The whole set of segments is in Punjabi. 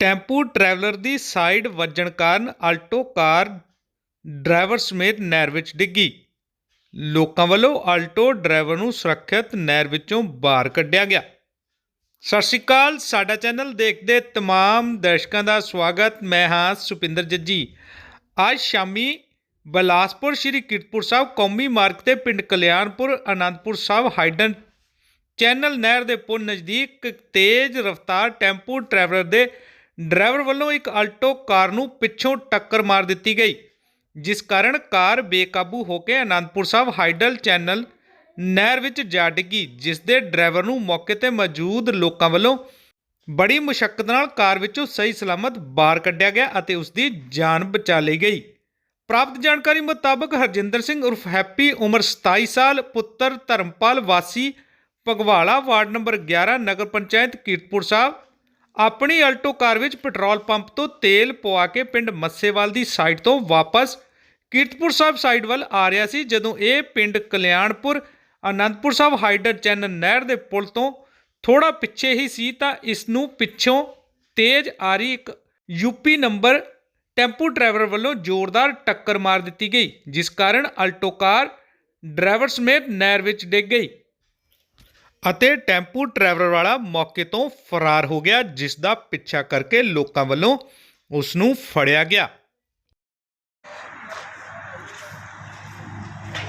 ਟੈਂਪੂ ਟਰੈਵਲਰ ਦੀ ਸਾਈਡ ਵੱਜਣ ਕਾਰਨ ਆਲਟੋ ਕਾਰ ਡਰਾਈਵਰ ਸਮੇਤ ਨਹਿਰ ਵਿੱਚ ਡਿੱਗੀ। ਲੋਕਾਂ ਵੱਲੋਂ ਆਲਟੋ ਡਰਾਈਵਰ ਨੂੰ ਸੁਰੱਖਿਅਤ ਨਹਿਰ ਵਿੱਚੋਂ ਬਾਹਰ ਕੱਢਿਆ ਗਿਆ। ਸਤਿ ਸ਼੍ਰੀ ਅਕਾਲ, ਸਾਡਾ ਚੈਨਲ ਦੇਖਦੇ ਤਮਾਮ ਦਰਸ਼ਕਾਂ ਦਾ ਸਵਾਗਤ। ਮੈਂ ਹਾਂ ਸੁਪਿੰਦਰ ਜੱਜੀ। ਅੱਜ ਸ਼ਾਮੀ ਬਲਾਸਪੁਰ ਸ਼੍ਰੀ ਕੀਰਤਪੁਰ ਸਾਹਿਬ ਕੌਮੀ ਮਾਰਗ ਤੇ ਪਿੰਡ ਕਲਿਆਣਪੁਰ ਆਨੰਦਪੁਰ ਸਾਹਿਬ ਹਾਈਡਨ ਚੈਨਲ ਨਹਿਰ ਦੇ ਪੁਲ ਨਜ਼ਦੀਕ ਤੇਜ਼ ਰਫ਼ਤਾਰ ਟੈਂਪੂ ਟਰੈਵਲਰ ਦੇ ਡਰਾਈਵਰ ਵੱਲੋਂ ਇੱਕ ਆਲਟੋ ਕਾਰ ਨੂੰ ਪਿੱਛੋਂ ਟੱਕਰ ਮਾਰ ਦਿੱਤੀ ਗਈ, ਜਿਸ ਕਾਰਨ ਕਾਰ ਬੇਕਾਬੂ ਹੋ ਕੇ ਆਨੰਦਪੁਰ ਸਾਹਿਬ ਹਾਈਡਲ ਚੈਨਲ ਨਹਿਰ ਵਿੱਚ ਜਾ ਡਿੱਗੀ, ਜਿਸ ਦੇ ਡਰਾਈਵਰ ਨੂੰ ਮੌਕੇ ਤੇ ਮੌਜੂਦ ਲੋਕਾਂ ਵੱਲੋਂ ਬੜੀ ਮੁਸ਼ਕਲ ਨਾਲ ਕਾਰ ਵਿੱਚੋਂ ਸਹੀ ਸਲਾਮਤ ਬਾਹਰ ਕੱਢਿਆ ਗਿਆ ਅਤੇ ਉਸ ਦੀ ਜਾਨ ਬਚਾ ਲਈ ਗਈ। ਪ੍ਰਾਪਤ ਜਾਣਕਾਰੀ ਮੁਤਾਬਕ ਹਰਜਿੰਦਰ ਸਿੰਘ ਉਰਫ ਹੈਪੀ ਉਮਰ 27 ਸਾਲ, ਪੁੱਤਰ ਧਰਮਪਾਲ ਵਾਸੀ ਭਗਵਾਲਾ ਵਾਰਡ ਨੰਬਰ 11 ਨਗਰ ਪੰਚਾਇਤ ਕੀਰਤਪੁਰ ਸਾਹਿਬ ਆਪਣੀ ਆਲਟੋ ਕਾਰ ਵਿੱਚ ਪੈਟਰੋਲ ਪੰਪ ਤੋਂ ਤੇਲ ਪਵਾ ਕੇ ਪਿੰਡ ਮੱਸੇਵਾਲ ਦੀ ਸਾਈਡ ਤੋਂ ਵਾਪਸ ਕੀਰਤਪੁਰ ਸਾਹਿਬ ਸਾਈਡ ਵੱਲ ਆ ਰਿਹਾ ਸੀ, ਜਦੋਂ ਇਹ ਪਿੰਡ ਕਲਿਆਣਪੁਰ, ਅਨੰਦਪੁਰ ਸਾਹਿਬ ਹਾਈਡਰ ਚੈਨਲ ਨਹਿਰ ਦੇ ਪੁਲ ਤੋਂ ਥੋੜਾ ਪਿੱਛੇ ਹੀ ਸੀ, ਤਾਂ ਇਸ ਨੂੰ ਪਿੱਛੋਂ ਤੇਜ਼ ਆ ਰਹੀ ਇੱਕ ਯੂਪੀ ਨੰਬਰ ਟੈਂਪੂ ਡਰਾਈਵਰ ਵੱਲੋਂ ਜ਼ੋਰਦਾਰ ਟੱਕਰ ਮਾਰ ਦਿੱਤੀ ਗਈ, ਜਿਸ ਕਾਰਨ ਆਲਟੋ ਕਾਰ ਡਰਾਈਵਰ ਸਮੇਤ ਨਹਿਰ ਵਿੱਚ ਡਿੱਗ ਗਈ। ਅਤੇ ਟੈਂਪੂ ਡਰਾਈਵਰ ਵਾਲਾ ਮੌਕੇ ਤੋਂ ਫਰਾਰ ਹੋ ਗਿਆ ਜਿਸ ਦਾ ਪਿੱਛਾ ਕਰਕੇ ਲੋਕਾਂ ਵੱਲੋਂ ਉਸ ਨੂੰ ਫੜਿਆ ਗਿਆ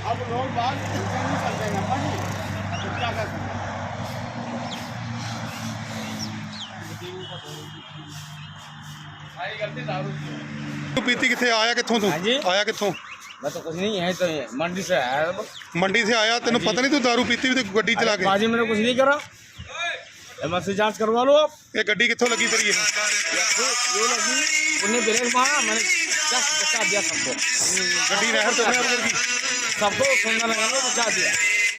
अब लोग बात नहीं करते हैं अम्मा जी तो क्या कर सकते हैं ਤੂੰ ਪੀਤੀ ਕਿੱਥੇ ਆਇਆ ਕਿੱਥੋਂ ਤੂੰ ਹਾਂਜੀ? ਆਇਆ ਕਿੱਥੋਂ मैं तो कुछ नहीं है तो मंडी से आया था बस। ਮੰਡੀ ਸੇ ਆਇਆ ਤੈਨੂੰ ਪਤਾ ਨਹੀਂ ਤੂੰ दारू ਪੀਤੀ ਵੀ ਤੇ ਗੱਡੀ ਚਲਾ ਕੇ बाजी मैंने कुछ नहीं करा एमएससी जांच करवा लो आप ਇਹ ਗੱਡੀ ਕਿੱਥੋਂ ਲੱਗੀ ਤੇਰੀ ਇਹ ये लगी उन्हें ब्रेक मारा मैंने जस्ट बचा दिया सबको ਗੱਡੀ ਨਹਿਰ ਤੋਂ ਨਹਿਰ ਗਿਰ ਗਈ सबको सुंदर नगर में बचा दिया